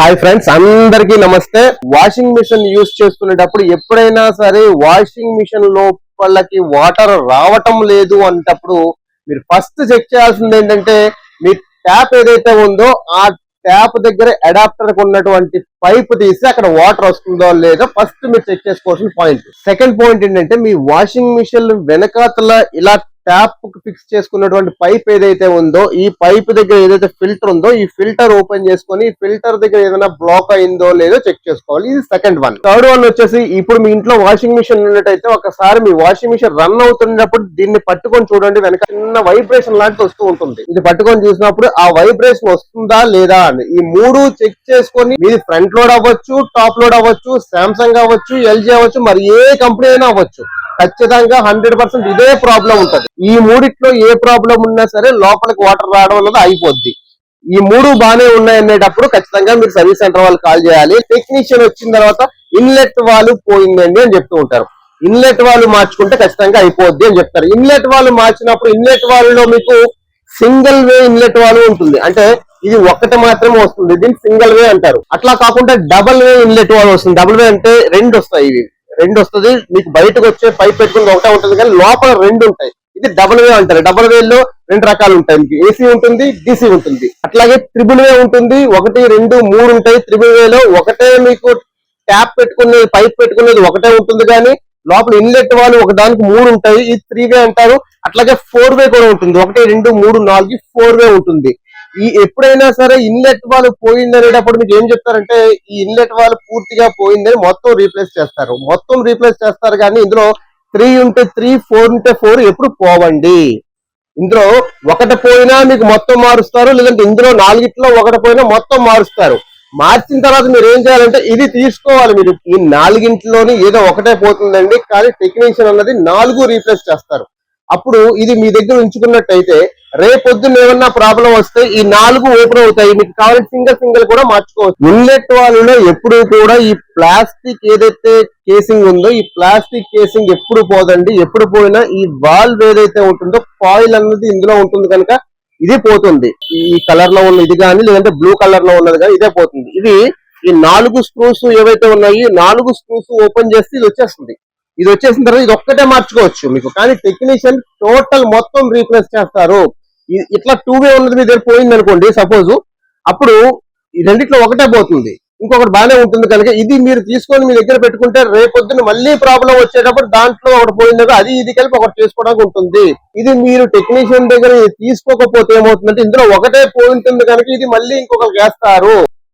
Hi friends అందరికీ నమస్తే. Washing machine use చేసుకునేటప్పుడు ఎప్పుడైనా సరే వాషింగ్ మిషన్ లోపలకి వాటర్ రావటం లేదు అంటప్పుడు మీరు ఫస్ట్ చెక్ చేయాల్సింది ఏంటంటే మీ ట్యాప్ ఏదైతే ఉందో ఆ ట్యాప్ దగ్గర అడాప్టర్ ఉన్నటువంటి పైప్ తీసి అక్కడ వాటర్ వస్తుందో లేదో ఫస్ట్ మీరు చెక్ చేసుకోవాల్సిన పాయింట్. సెకండ్ పాయింట్ ఏంటంటే మీ వాషింగ్ మిషన్ వెనకాతల ఇలా ట్యాప్ ఫిక్స్ చేసుకున్నటువంటి పైప్ ఏదైతే ఉందో ఈ పైప్ దగ్గర ఏదైతే ఫిల్టర్ ఉందో ఈ ఫిల్టర్ ఓపెన్ చేసుకొని ఫిల్టర్ దగ్గర ఏదైనా బ్లాక్ అయిందో లేదో చెక్ చేసుకోవాలి. ఇది సెకండ్ వన్ థర్డ్ వన్ వచ్చేసి ఇప్పుడు మీ ఇంట్లో వాషింగ్ మిషన్ ఉన్నట్టయితే ఒకసారి మీ వాషింగ్ మిషన్ రన్ అవుతున్నప్పుడు దీన్ని పట్టుకొని చూడండి వెనక చిన్న వైబ్రేషన్ లాంటిది వస్తూ ఉంటుంది. ఇది పట్టుకొని చూసినప్పుడు ఆ వైబ్రేషన్ వస్తుందా లేదా అని. ఈ మూడు చెక్ చేసుకొని మీది ఫ్రంట్ లోడ్ అవ్వచ్చు టాప్ లోడ్ అవ్వచ్చు సామ్సంగ్ అవ్వచ్చు ఎల్జీ అవ్వచ్చు మరి ఏ కంపెనీ అయినా అవ్వచ్చు. ఖచ్చితంగా హండ్రెడ్ పర్సెంట్ ఇదే ప్రాబ్లం ఉంటది. ఈ మూడిట్లో ఏ ప్రాబ్లం ఉన్నా సరే లోపలికి వాటర్ రావడం వల్ల అయిపోద్ది. ఈ మూడు బాగానే ఉన్నాయి అనేటప్పుడు ఖచ్చితంగా మీరు సర్వీస్ సెంటర్ వాళ్ళు కాల్ చేయాలి. టెక్నీషియన్ వచ్చిన తర్వాత ఇన్లెట్ వాళ్ళు పోయిందండి అని చెప్తూ ఉంటారు. ఇన్లెట్ వాళ్ళు మార్చుకుంటే ఖచ్చితంగా అయిపోద్ది అని చెప్తారు. ఇన్లెట్ వాళ్ళు మార్చినప్పుడు ఇన్లెట్ వాళ్ళలో మీకు సింగిల్ వే ఇన్లెట్ వాళ్ళు ఉంటుంది. అంటే ఇది ఒక్కటి మాత్రమే వస్తుంది. దీన్ని సింగిల్ వే అంటారు. అట్లా కాకుండా డబుల్ వే ఇన్లెట్ వాళ్ళు వస్తుంది. డబుల్ వే అంటే రెండు వస్తాయి ఇవి. రెండు వస్తుంది మీకు బయటకు వచ్చే పైప్ పెట్టుకుని ఒకటే ఉంటుంది కానీ లోపల రెండు ఉంటాయి. ఇది డబుల్ వే అంటారు. డబుల్ వే లో రెండు రకాలు ఉంటాయి. మీకు ఏసీ ఉంటుంది డిసి ఉంటుంది. అట్లాగే త్రిబుల్ వే ఉంటుంది. ఒకటి రెండు మూడు ఉంటాయి. త్రిబుల్ వే లో ఒకటే మీకు ట్యాప్ పెట్టుకునేది పైప్ పెట్టుకునేది ఒకటే ఉంటుంది కానీ లోపల ఇన్లెట్ వాళ్ళు ఒక దానికి మూడు ఉంటాయి. ఈ త్రీ వే అంటారు. అట్లాగే ఫోర్ వే కూడా ఉంటుంది. ఒకటి రెండు మూడు నాలుగు ఫోర్ వే ఉంటుంది. ఈ ఎప్పుడైనా సరే ఇన్లెట్ వాళ్ళు పోయింది అనేటప్పుడు మీకు ఏం చెప్తారంటే ఈ ఇన్లెట్ వాళ్ళు పూర్తిగా పోయిందని మొత్తం రీప్లేస్ చేస్తారు. మొత్తం రీప్లేస్ చేస్తారు కానీ ఇందులో త్రీ ఉంటే త్రీ ఫోర్ ఉంటే ఫోర్ ఎప్పుడు పోవండి. ఇందులో ఒకటి పోయినా మీకు మొత్తం మారుస్తారు లేదంటే ఇందులో నాలుగిట్లో ఒకటి పోయినా మొత్తం మారుస్తారు. మార్చిన తర్వాత మీరు ఏం చేయాలంటే ఇది తీసుకోవాలి మీరు. ఈ నాలుగింటిలోని ఏదో ఒకటే పోతుందండి కానీ టెక్నీషియన్ అన్నది నాలుగు రీప్లేస్ చేస్తారు. అప్పుడు ఇది మీ దగ్గర ఉంచుకున్నట్టయితే రేపొద్దున ఏమన్నా ప్రాబ్లం వస్తే ఈ నాలుగు ఓపెన్ అవుతాయి. మీకు కావాలి సింగిల్ సింగిల్ కూడా మార్చుకోవచ్చు. ఇన్లెట్ వాళ్ళలో ఎప్పుడు కూడా ఈ ప్లాస్టిక్ ఏదైతే కేసింగ్ ఉందో ఈ ప్లాస్టిక్ కేసింగ్ ఎప్పుడు పోదండి? ఎప్పుడు పోయినా ఈ వాల్వ్ ఏదైతే ఉంటుందో కాయిల్ అన్నది ఇందులో ఉంటుంది కనుక ఇది పోతుంది. ఈ కలర్లో ఉన్న ఇది కానీ లేదంటే బ్లూ కలర్లో ఉన్నది కానీ ఇదే పోతుంది. ఇది ఈ నాలుగు స్క్రూస్ ఏవైతే ఉన్నాయి నాలుగు స్క్రూస్ ఓపెన్ చేస్తే ఇది వచ్చేస్తుంది. ఇది వచ్చేసిన తర్వాత ఇది ఒక్కటే మార్చుకోవచ్చు మీకు. కానీ టెక్నీషియన్ టోటల్ మొత్తం రీప్లేస్ చేస్తారు. ఇట్లా టూ వే ఉన్నది మీ దగ్గర పోయింది అనుకోండి సపోజ్ అప్పుడు ఈ రెండిట్లో ఒకటే పోతుంది. ఇంకొకటి బాగానే ఉంటుంది కనుక ఇది మీరు తీసుకొని మీ దగ్గర పెట్టుకుంటే రేపొద్దున మళ్ళీ ప్రాబ్లం వచ్చేటప్పుడు దాంట్లో ఒకటి పోయిందో అది ఇది కలిపి ఒకటి చేసుకోవడానికి ఉంటుంది. ఇది మీరు టెక్నీషియన్ దగ్గర తీసుకోకపోతే ఏమవుతుందంటే ఇందులో ఒకటే పోయింటుంది కనుక ఇది మళ్ళీ ఇంకొకరికి వేస్తారు.